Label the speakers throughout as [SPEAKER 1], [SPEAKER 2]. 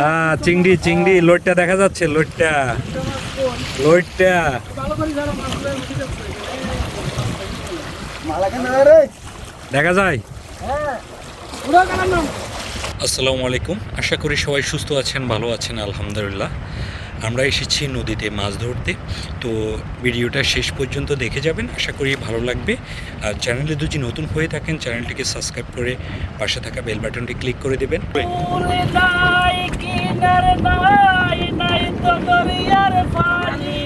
[SPEAKER 1] হ্যাঁ চিংড়ি চিংড়ি, লোটটা দেখা যাচ্ছে, লোটটা। লোটটা। দেখা যায়? আসসালামু আলাইকুম। আশা করি সবাই সুস্থ আছেন, ভালো আছেন, আলহামদুলিল্লাহ। আমরা এসেছি নদীতে মাছ ধরতে। তো ভিডিওটা শেষ পর্যন্ত দেখে যাবেন। আশা করি ভালো লাগবে। আর চ্যানেলে যদি নতুন হয়ে থাকেন চ্যানেলটিকে সাবস্ক্রাইব করে পাশে থাকা বেল বাটনটি ক্লিক করে দেবেন।
[SPEAKER 2] পুরে নাই কিনার নাই নাই তো দরিয়ার পানি।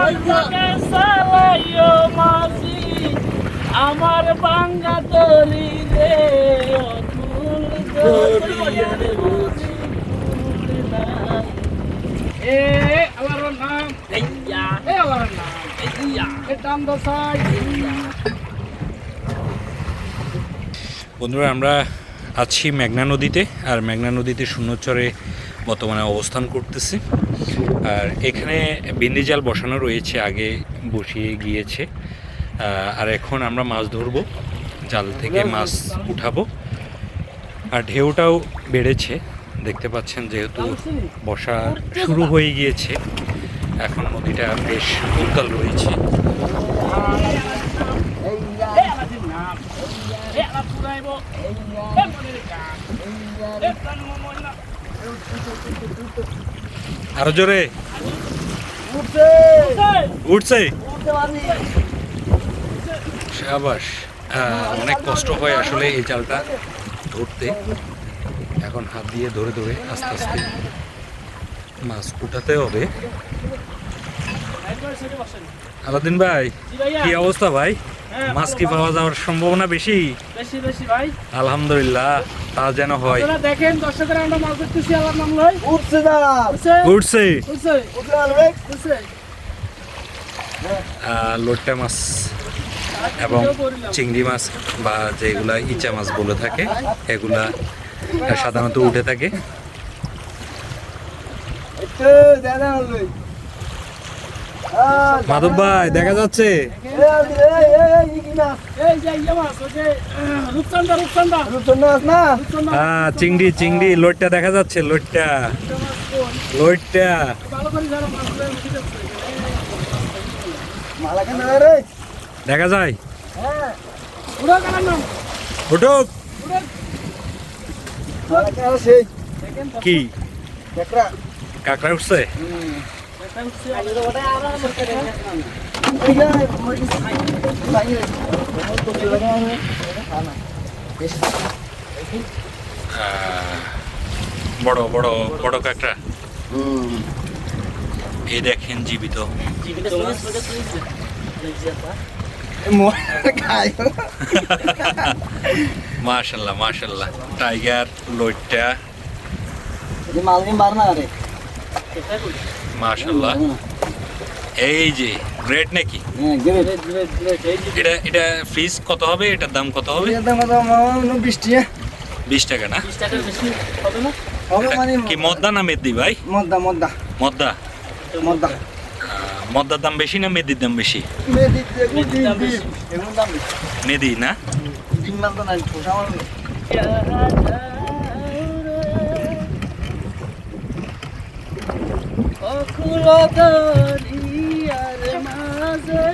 [SPEAKER 2] আজকে সালাইও মাঝি আমার বাঙ্গা দলি রে অতুল দরিয়ার বুঝি পুরে নাই। এ আমার নাম। দেইয়া এ আমার নাম। দেইয়া এ দাম দশাই।
[SPEAKER 1] বন্ধুরা আমরা আছি মেঘনা নদীতে আর মেঘনা নদীতে শূন্যচরে বর্তমানে অবস্থান করতেছি। আর এখানে বিন্দি জাল বসানো রয়েছে আগে বসিয়ে গিয়েছে। আর এখন আমরা মাছ ধরবো জাল থেকে মাছ উঠাবো। আর ঢেউটাও বেড়েছে। দেখতে পাচ্ছেন যেহেতু বসা শুরু হয়ে গিয়েছে এখন নদীটা বেশ উত্তাল রয়েছে. আরও জোরে। উঠছে। সাবাস। অনেক কষ্ট হয় আসলে এই জালটা ধরতে। এখন হাত দিয়ে ধরে ধরে আস্তে আস্তে মাছ উঠাতে হবে। আলাদিন ভাই কি অবস্থা ভাই? মাছ কি পাওয়া যাওয়ার সম্ভাবনা বেশি?
[SPEAKER 2] বেশি বেশি ভাই।
[SPEAKER 1] আলহামদুলিল্লাহ তা যেন হয়।
[SPEAKER 2] দেখেন দর্শকরা আমরা মাছ আল্লাহর নাম লই।
[SPEAKER 3] উঠছে
[SPEAKER 2] উঠছে?
[SPEAKER 1] উঠছে। লোট্টা মাছ এবং চিংড়ি মাছ বা যেগুলা ইচা মাছ বলে থাকে এগুলা সাধারণত উঠে থাকে। মাধব ভাই দেখা যাচ্ছে। হ্যাঁ চিংড়ি চিংড়ি লোটটা দেখা যাচ্ছে লোটটা। লোটটা। দেখা যায়।
[SPEAKER 3] হ্যাঁ।
[SPEAKER 1] উঠুক। কি? উঠছে? বড় বড় বড় কাকড়া। এই দেখেন জীবিত।
[SPEAKER 2] জীবিত
[SPEAKER 1] মাশাল্লাহ মাশাল্লাহ টাইগার লোটটা
[SPEAKER 3] যে মালদিন বার না রে
[SPEAKER 1] মাশাল্লাহ এই যে গ্রেট নাকি?
[SPEAKER 3] হ্যাঁ
[SPEAKER 1] এটা এটা ফিস কত হবে? এটার দাম কত হবে? বিশ টাকা না?
[SPEAKER 2] 20 টাকার বেশি হবে না?
[SPEAKER 3] হবে মানে
[SPEAKER 1] কি মদ্দা না মেদি ভাই?
[SPEAKER 3] মদ্দা মদ্দা।
[SPEAKER 1] মদ্দা?
[SPEAKER 3] মদ্দা।
[SPEAKER 1] মদ্দার দাম বেশি না মেদির দাম বেশি?
[SPEAKER 3] মেদি
[SPEAKER 2] মেদির দাম বেশি।
[SPEAKER 3] এমন দাম বেশি
[SPEAKER 1] মেদি না
[SPEAKER 3] দিন মান তো নাই ঠোসা আমার
[SPEAKER 2] অকুল দরিয়ার মাঝে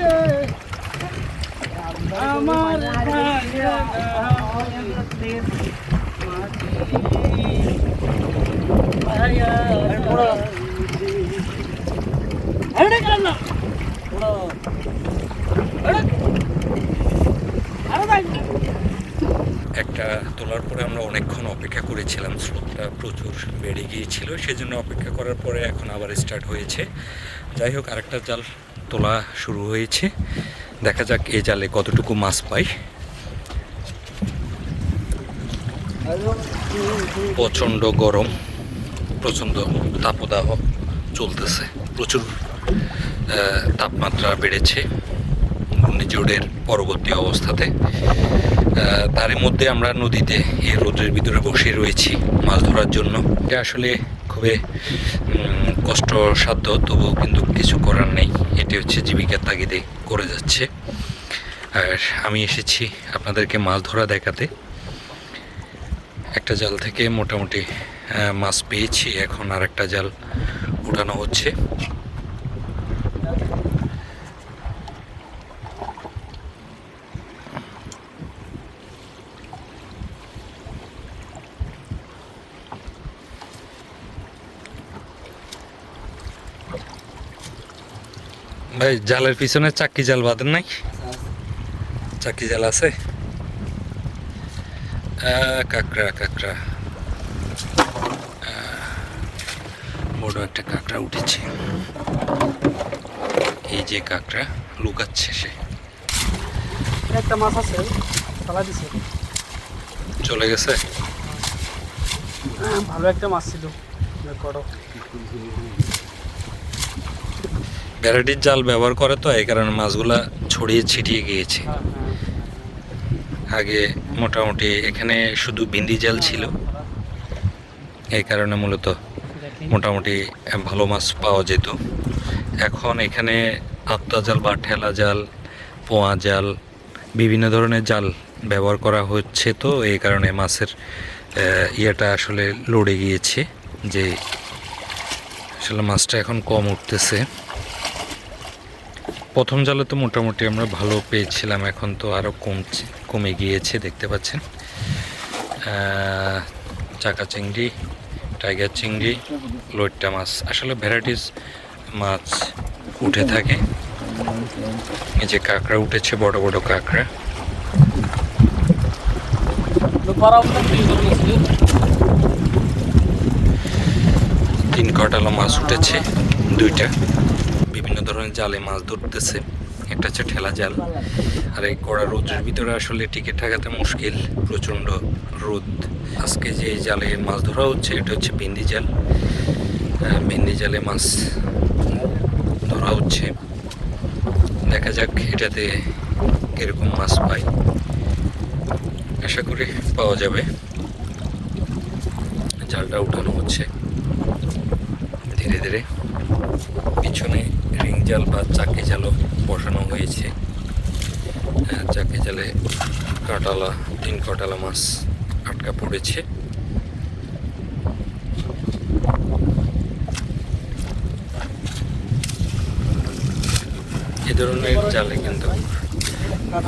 [SPEAKER 2] আমার ভাঙা গানের মাটি মায়া আরে কেন না আরে আরে ভাই
[SPEAKER 1] একটা তোলার পরে আমরা অনেকক্ষণ অপেক্ষা করেছিলাম, স্রোতটা প্রচুর বেড়ে গিয়েছিল, সেজন্য অপেক্ষা করার পরে এখন আবার স্টার্ট হয়েছে। যাই হোক, আরেকটা জাল তোলা শুরু হয়েছে। দেখা যাক এই জালে কতটুকু মাছ পাই। প্রচণ্ড গরম, প্রচণ্ড তাপদাহ চলতেছে, প্রচুর তাপমাত্রা বেড়েছে। ঘূর্ণিঝড়ের পরবর্তী অবস্থাতে তারই মধ্যে আমরা নদীতে, এই রোদের ভিতরে বসে রয়েছি মাছ ধরার জন্য। এটা আসলে খুবই কষ্টসাধ্য, তবুও কিন্তু কিছু করার নেই। এটি হচ্ছে জীবিকার তাগিদে করে যাচ্ছে। আর আমি এসেছি আপনাদেরকে মাছ ধরা দেখাতে। একটা জাল থেকে মোটামুটি মাছ পেয়েছি। এখন আর একটা জাল উঠানো হচ্ছে। ভাই জালের পিছনে চাক্কি জাল বাঁধেন নাই? চাক্কি জাল আছে? কাঁকড়া কাঁকড়া। বড় একটা কাঁকড়া উঠেছে। এই যে কাঁকড়া লুকাচ্ছে সে।
[SPEAKER 2] একটা মাছ আছে ফালা দিছে।
[SPEAKER 1] চলে গেছে?
[SPEAKER 2] হ্যাঁ, ভালো একটা মাছ ছিল। করো
[SPEAKER 1] ভ্যারাইটির জাল ব্যবহার করে তো, এই কারণে মাছগুলা ছড়িয়ে ছিটিয়ে গিয়েছে। আগে মোটামুটি এখানে শুধু বিন্দি জাল ছিল। এই কারণে মূলত মোটামুটি ভালো মাছ পাওয়া যেত। এখন এখানে আত্মা জাল বা ঠেলা জাল, পোয়া জাল, বিভিন্ন ধরনের জাল ব্যবহার করা হচ্ছে তো, এই কারণে মাছের ইয়েটা আসলে লড়ে গিয়েছে যে আসলে মাছটা এখন কম উঠতেছে। প্রথম জালে তো মোটামুটি আমরা ভালো পেয়েছিলাম, এখন তো আরও কমছে, কমে গিয়েছে, দেখতে পাচ্ছেন। চাকা চিংড়ি, টাইগার চিংড়ি লইট্টা মাছ, আসলে ভ্যারাইটিস মাছ উঠে থাকে। এই যে কাঁকড়া উঠেছে, বড় বড় কাঁকড়া। তিন কটালো মাছ উঠেছে, দুইটা। বিভিন্ন ধরনের জালে মাছ ধরতেছে। একটা হচ্ছে ঠেলা জাল, আর এই কড়া রোদের ভিতরে আসলে টিকে থাকাতে মুশকিল, প্রচণ্ড রোদ। আজকে যে জালে মাছ ধরা হচ্ছে, এটা হচ্ছে বিন্দি জাল। বিন্দি জালে মাছ ধরা হচ্ছে। দেখা যাক এটাতে কীরকম মাছ পাই আশা করি পাওয়া যাবে। জালটা উঠানো হচ্ছে। ধীরে ধীরে পিছনে রিং জাল বা চাকি জালও বসানো হয়েছে। আহ, চাকি জালে কাটালা তিন কাটালা মাছ আটকা পড়েছে। এ ধরনের জালে কিন্তু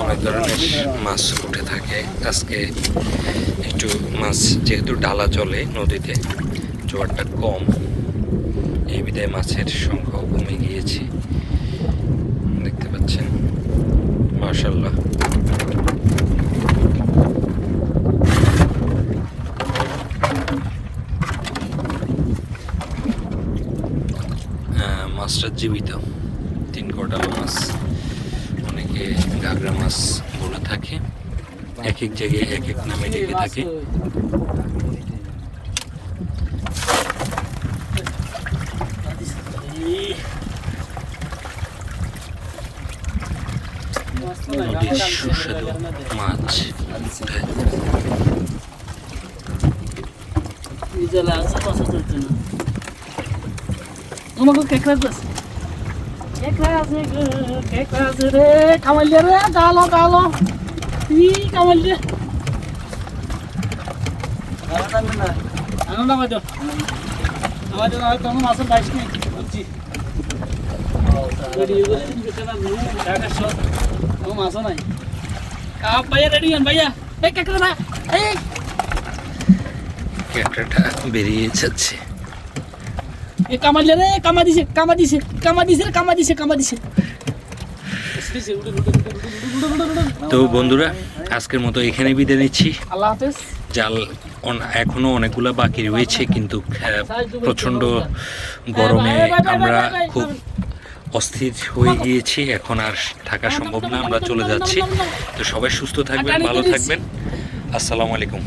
[SPEAKER 1] অনেক ধরনের মাছ উঠে থাকে। আজকে একটু মাছ যেহেতু ডালা চলে নদীতে জোয়ারটা কম এই বিদায় মাছের সংখ্যাও কমে গিয়েছে। দেখতে পাচ্ছেন? মার্শাল্লাহ আহ, মাছটা জীবিত। তিন কোটালো মাছ অনেকে গাগরা মাছ বলে থাকে। এক এক জায়গায় এক এক নামে ডেকে থাকে। নদীর সুস্বাদু মাছ
[SPEAKER 2] তোমাকে কেকড়া আছে কেকড়া আছে গো, কেকড়া আছে রে কামাইলে রে গালো গালো ই কামাইলে আনন্দ আমাদের আমাদের আর কোনো মাছের বাইশ নেই বুঝছি ভিডিও করে মাছও নাই কাপ ভাইয়া রেডি হন ভাইয়া এই কেকড়া এই
[SPEAKER 1] ক্যাকড়াটা বেরিয়ে যাচ্ছে।
[SPEAKER 2] এ কামাইলে রে কামা দিছে কামা দিছে কামা দিছে কামা দিছে কামা দিছে
[SPEAKER 1] তো বন্ধুরা আজকের মতো এখানে বিদায় নিচ্ছি।
[SPEAKER 2] আল্লাহ হাফেজ।
[SPEAKER 1] জাল এখনও অনেকগুলা বাকি রয়েছে কিন্তু আহ, প্রচণ্ড গরমে আমরা খুব অস্থির হয়ে গিয়েছি, এখন আর থাকা সম্ভব না, আমরা চলে যাচ্ছি। তো সবাই সুস্থ থাকবেন, ভালো থাকবেন। আসসালামু আলাইকুম।